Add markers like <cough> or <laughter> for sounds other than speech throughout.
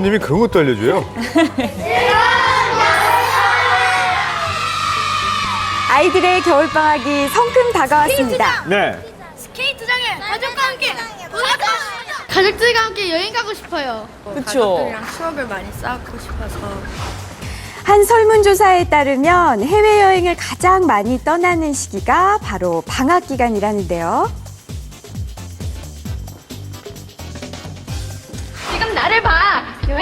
손님이 그런 것도 알려줘요. 아이들의 겨울방학이 성큼 다가왔습니다. 네. 스케이트장에 가족과 함께 가족들과 함께 여행 가고 싶어요. 그쵸. 가족들이랑 추억을 많이 쌓고 싶어서 한 설문조사에 따르면 해외여행을 가장 많이 떠나는 시기가 바로 방학 기간이라는데요.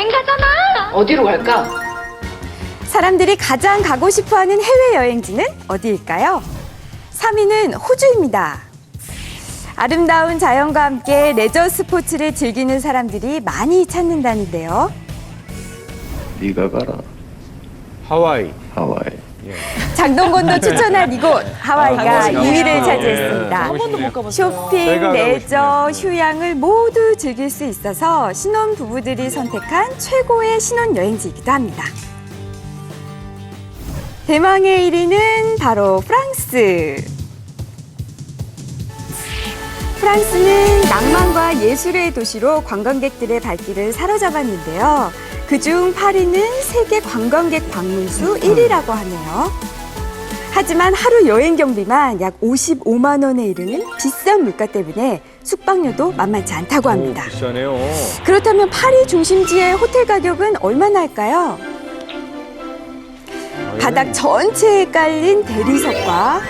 여행 가잖아. 어디로 갈까? 사람들이 가장 가고 싶어 하는 해외 여행지는 어디일까요? 3위는 호주입니다. 아름다운 자연과 함께 레저 스포츠를 즐기는 사람들이 많이 찾는다는데요. 네가 가라 하와이. 하와이 장동건도 추천한 이곳 하와이가 하와이 2위를 가고 싶어요. 차지했습니다. 예, 가봤어요. 쇼핑, 레저, 휴양을 모두 즐길 수 있어서 신혼 부부들이 선택한 최고의 신혼 여행지이기도 합니다. 대망의 1위는 바로 프랑스. 프랑스는 낭만과 예술의 도시로 관광객들의 발길을 사로잡았는데요. 그중 파리는 세계 관광객 방문 수 1위라고 하네요. 하지만 하루 여행 경비만 약 55만 원에 이르는 비싼 물가 때문에 숙박료도 만만치 않다고 합니다. 오, 비싸네요. 그렇다면 파리 중심지의 호텔 가격은 얼마나 할까요? 바닥 전체에 깔린 대리석과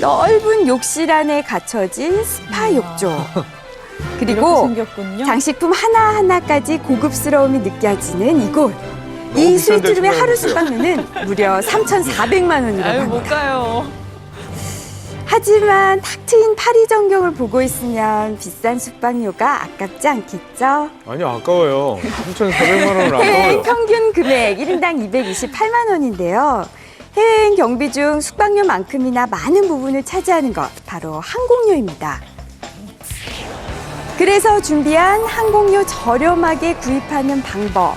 넓은 욕실 안에 갖춰진 스파 욕조. <laughs> 그리고 생겼군요. 장식품 하나하나까지 고급스러움이 느껴지는 이곳. 이 스위트룸의 하루. 숙박료는 무려 <laughs> 3,400만 원이라고 아유 합니다. 못 가요. 하지만 탁 트인 파리 전경을 보고 있으면 비싼 숙박료가 아깝지 않겠죠? 아니 아까워요. 3,400만 원은 해외여행 <laughs> 아까워요. 평균 금액 1인당 228만 원인데요. 해외여행 경비 중 숙박료만큼이나 많은 부분을 차지하는 것 바로 항공료입니다. 그래서 준비한 항공료 저렴하게 구입하는 방법.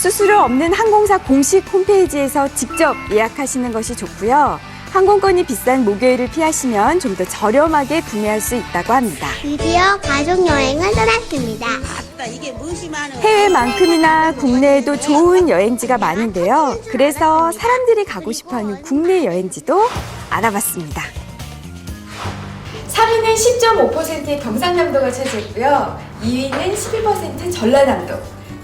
수수료 없는 항공사 공식 홈페이지에서 직접 예약하시는 것이 좋고요. 항공권이 비싼 목요일을 피하시면 좀 더 저렴하게 구매할 수 있다고 합니다. 드디어 가족 여행을 떠났습니다. 해외만큼이나 국내에도 좋은 여행지가 많은데요. 그래서 사람들이 가고 싶어하는 국내 여행지도 알아봤습니다. 3위는 10.5%의 경상남도가 차지했고요. 2위는 11% 전라남도,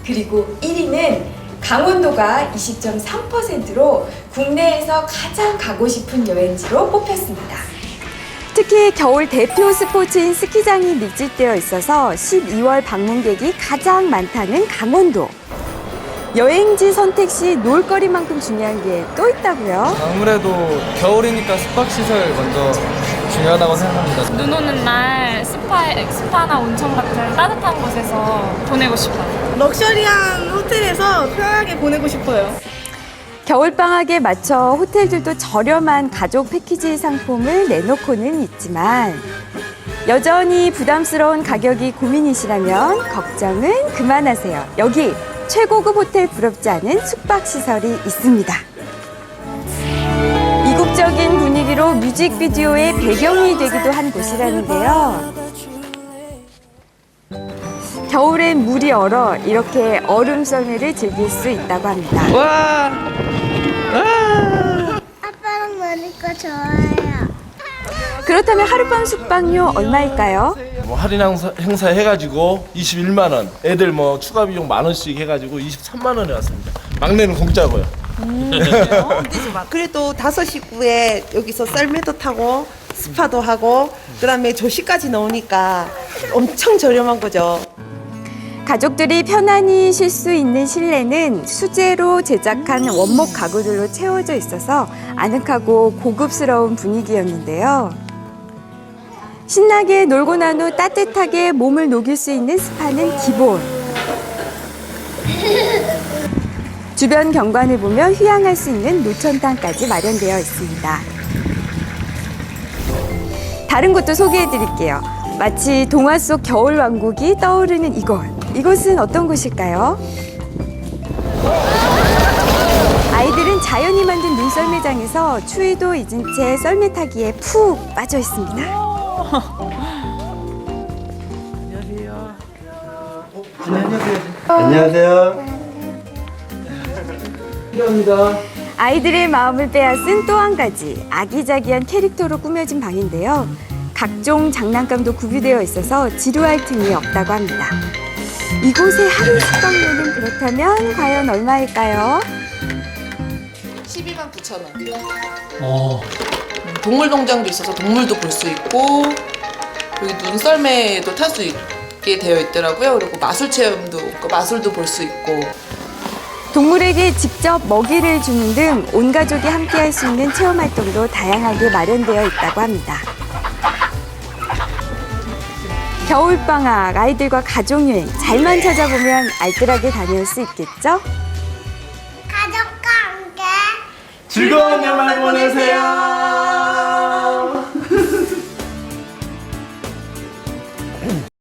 그리고 1위는 강원도가 20.3%로 국내에서 가장 가고 싶은 여행지로 뽑혔습니다. 특히 겨울 대표 스포츠인 스키장이 밀집되어 있어서 12월 방문객이 가장 많다는 강원도. 여행지 선택 시 놀거리만큼 중요한 게 또 있다고요? 아무래도 겨울이니까 숙박시설 먼저 중요하다고 생각합니다. 눈 오는 날 스파, 스파나 온천 같은 따뜻한 곳에서 보내고 싶어요. 럭셔리한 호텔에서 편하게 보내고 싶어요. 겨울방학에 맞춰 호텔들도 저렴한 가족 패키지 상품을 내놓고는 있지만 여전히 부담스러운 가격이 고민이시라면 걱정은 그만하세요. 여기 최고급 호텔 부럽지 않은 숙박시설이 있습니다. 이국적인 분위기로 뮤직비디오의 배경이 되기도 한 곳이라는데요. 겨울엔 물이 얼어 이렇게 얼음 썰매를 즐길 수 있다고 합니다. 와! 아빠랑 노니까 좋아요. 그렇다면 하룻밤 숙박료 얼마일까요? 뭐 할인 행사, 행사 해가지고 21만 원, 애들 뭐 추가 비용 만 원씩 해가지고 23만 원에 왔습니다. 막내는 공짜고요. 그래도 다섯 식구에 여기서 썰매도 타고 스파도 하고 그다음에 조식까지 넣으니까 엄청 저렴한 거죠. 가족들이 편안히 쉴 수 있는 실내는 수제로 제작한 원목 가구들로 채워져 있어서 아늑하고 고급스러운 분위기였는데요. 신나게 놀고 난 후 따뜻하게 몸을 녹일 수 있는 스파는 기본. 주변 경관을 보며 휴양할 수 있는 노천탕까지 마련되어 있습니다. 다른 곳도 소개해 드릴게요. 마치 동화 속 겨울 왕국이 떠오르는 이곳. 이곳은 어떤 곳일까요? 아이들은 자연이 만든 눈썰매장에서 추위도 잊은 채 썰매 타기에 푹 빠져 있습니다. 안녕하세요. 안녕하세요. 필요합니다. 아이들의 마음을 빼앗은 또 한 가지 아기자기한 캐릭터로 꾸며진 방인데요. 각종 장난감도 구비되어 있어서 지루할 틈이 없다고 합니다. 이곳의 하루 숙박료는 그렇다면 과연 얼마일까요? 12만 9천 원. 동물 농장도 있어서 동물도 볼 수 있고 여기 눈썰매도 탈 수 있게 되어 있더라고요. 그리고 마술 체험도 그 마술도 볼 수 있고 동물에게 직접 먹이를 주는 등 온 가족이 함께 할 수 있는 체험 활동도 다양하게 마련되어 있다고 합니다. 겨울방학 아이들과 가족여행 잘만 찾아보면 알뜰하게 다녀올 수 있겠죠? 가족과 함께 즐거운 연말 보내세요.